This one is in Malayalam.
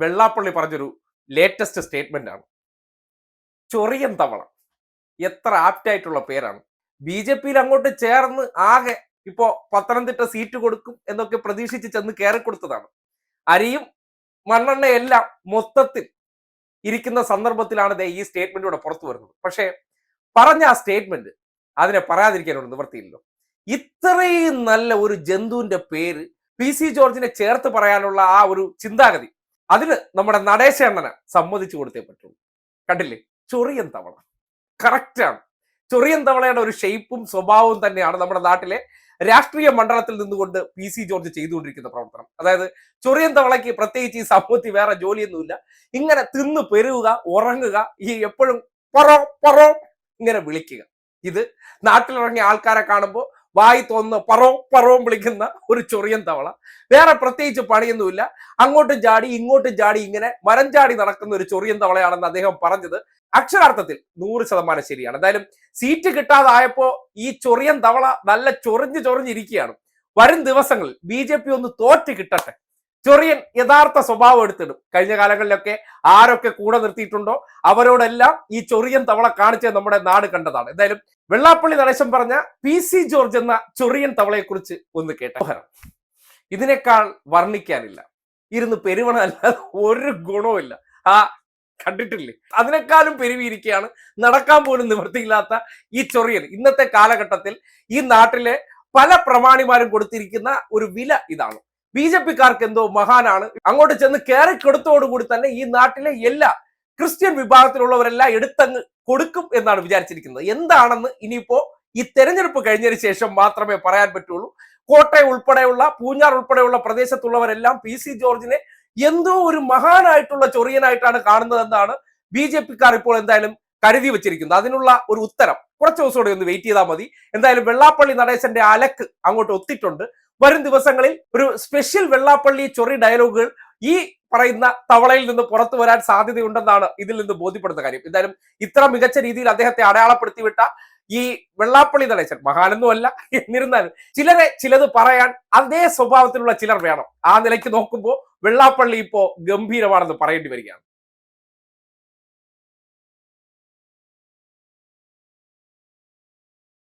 വെള്ളാപ്പള്ളി പറഞ്ഞൊരു ലേറ്റസ്റ്റ് സ്റ്റേറ്റ്മെന്റ് ആണ്. ചൊറിയൻ തവള. എത്ര ആപ്റ്റ് ആയിട്ടുള്ള പേരാണ്. ബി ജെ പിയിൽ അങ്ങോട്ട് ചേർന്ന് ആകെ ഇപ്പോ പത്തനംതിട്ട സീറ്റ് കൊടുക്കും എന്നൊക്കെ പ്രതീക്ഷിച്ച് ചെന്ന് കയറി കൊടുത്തതാണ് അരിയും മണ്ണെണ്ണയെല്ലാം മൊത്തത്തിൽ ഇരിക്കുന്ന സന്ദർഭത്തിലാണ് ദേ ഈ സ്റ്റേറ്റ്മെന്റ് ഇവിടെ പുറത്തു വരുന്നത്. പക്ഷേ പറഞ്ഞ ആ സ്റ്റേറ്റ്മെന്റ് അതിനെ പറയാതിരിക്കാനുള്ള നിവൃത്തിയില്ലല്ലോ. ഇത്രയും നല്ല ഒരു ജന്തുവിന്റെ പേര് പി സി ജോർജിനെ ചേർത്ത് പറയാനുള്ള ആ ഒരു ചിന്താഗതി അതിന് നമ്മുടെ നടേശ അണ്ണന് സമ്മതിച്ചു കൊടുത്തേ പറ്റുള്ളൂ. കണ്ടില്ലേ? ചൊറിയൻ തവള. കറക്റ്റാണ് ചൊറിയൻ തവളയുടെ ഒരു ഷേപ്പും സ്വഭാവവും തന്നെയാണ് നമ്മുടെ നാട്ടിലെ രാഷ്ട്രീയ മണ്ഡലത്തിൽ നിന്നുകൊണ്ട് പി സി ജോർജ് ചെയ്തുകൊണ്ടിരിക്കുന്ന പ്രവർത്തനം. അതായത് ചൊറിയൻ തവളയ്ക്ക് പ്രത്യേകിച്ച് ഈ സമൂഹത്തിൽ വേറെ ജോലിയൊന്നുമില്ല. ഇങ്ങനെ തിന്ന് പെരുകുക ഉറങ്ങുക ഈ എപ്പോഴും പറോ പറോ ഇങ്ങനെ വിളിക്കുക. ഇത് നാട്ടിലിറങ്ങിയ ആൾക്കാരെ കാണുമ്പോൾ വായി തോന്നുന്ന പറോ പറവും വിളിക്കുന്ന ഒരു ചൊറിയൻ തവള. വേറെ പ്രത്യേകിച്ച് പണിയൊന്നുമില്ല. അങ്ങോട്ടും ചാടി ഇങ്ങോട്ടും ചാടി ഇങ്ങനെ മരം ചാടി നടക്കുന്ന ഒരു ചൊറിയൻ തവളയാണെന്ന് അദ്ദേഹം പറഞ്ഞത് അക്ഷരാർത്ഥത്തിൽ നൂറ് ശതമാനം ശരിയാണ്. എന്തായാലും സീറ്റ് കിട്ടാതായപ്പോ ഈ ചൊറിയൻ തവള നല്ല ചൊറിഞ്ഞ് ചൊറിഞ്ഞിരിക്കുകയാണ് വരും ദിവസങ്ങളിൽ ബി ജെ പി ഒന്ന് തോറ്റ് കിട്ടട്ടെ. ചൊറിയൻ യഥാർത്ഥ സ്വഭാവം എടുത്തിടും. കഴിഞ്ഞ കാലങ്ങളിലൊക്കെ ആരൊക്കെ കൂടെ നിർത്തിയിട്ടുണ്ടോ അവരോടെല്ലാം ഈ ചൊറിയൻ തവള കാണിച്ച് നമ്മുടെ നാട് കണ്ടതാണ്. എന്തായാലും വെള്ളാപ്പള്ളി നടേശം പറഞ്ഞ പി സി ജോർജ് എന്ന ചൊറിയൻ തവളയെ കുറിച്ച് ഒന്ന് കേട്ടോ ഇതിനേക്കാൾ വർണിക്കാനില്ല. ഇരുന്ന് പെരുവണല്ല ഒരു ഗുണവുമില്ല ആ കണ്ടിട്ടില്ലേ? അതിനേക്കാളും പെരുവിയിരിക്കുകയാണ് നടക്കാൻ പോലും നിവൃത്തിയില്ലാത്ത ഈ ചൊറിയൻ. ഇന്നത്തെ കാലഘട്ടത്തിൽ ഈ നാട്ടിലെ പല പ്രമാണിമാരും കൊടുത്തിരിക്കുന്ന ഒരു വില ഇതാണ്. ബി ജെ പിക്കാർക്ക് എന്തോ മഹാനാണ്. അങ്ങോട്ട് ചെന്ന് കയറി കൊടുത്തോടുകൂടി തന്നെ ഈ നാട്ടിലെ എല്ലാ ക്രിസ്ത്യൻ വിഭാഗത്തിലുള്ളവരെല്ലാം എടുത്തങ്ങ് കൊടുക്കും എന്നാണ് വിചാരിച്ചിരിക്കുന്നത്. എന്താണെന്ന് ഇനിയിപ്പോ ഈ തെരഞ്ഞെടുപ്പ് കഴിഞ്ഞതിന് ശേഷം മാത്രമേ പറയാൻ പറ്റുള്ളൂ. കോട്ടയം ഉൾപ്പെടെയുള്ള പൂഞ്ഞാർ ഉൾപ്പെടെയുള്ള പ്രദേശത്തുള്ളവരെല്ലാം പി സി ജോർജിനെ എന്തോ ഒരു മഹാനായിട്ടുള്ള ചൊറിയനായിട്ടാണ് കാണുന്നതെന്നാണ് ബി ജെ പിക്കാർ ഇപ്പോൾ എന്തായാലും കരുതി വെച്ചിരിക്കുന്നത് അതിനുള്ള ഒരു ഉത്തരം കുറച്ച് ദിവസം കൂടി ഒന്ന് വെയിറ്റ് ചെയ്താൽ മതി. എന്തായാലും വെള്ളാപ്പള്ളി നടേശന്റെ അലക്ക് അങ്ങോട്ട് ഒത്തിട്ടുണ്ട്. വരും ദിവസങ്ങളിൽ ഒരു സ്പെഷ്യൽ വെള്ളാപ്പള്ളി ചൊറി ഡയലോഗുകൾ ഈ പറയുന്ന തവളയിൽ നിന്ന് പുറത്തു വരാൻ സാധ്യതയുണ്ടെന്നാണ് ഇതിൽ നിന്ന് ബോധ്യപ്പെടുന്ന കാര്യം. എന്തായാലും ഇത്ര മികച്ച രീതിയിൽ അദ്ദേഹത്തെ അടയാളപ്പെടുത്തി വിട്ട ഈ വെള്ളാപ്പള്ളി നടേശൻ മഹാനൊന്നുമല്ല എന്നിരുന്നാലും ചിലരെ ചിലത് പറയാൻ അതേ സ്വഭാവത്തിലുള്ള ചിലർ വേണം. ആ നിലയ്ക്ക് നോക്കുമ്പോൾ വെള്ളാപ്പള്ളി ഇപ്പോ ഗംഭീരമാണെന്ന് പറയേണ്ടി വരികയാണ്.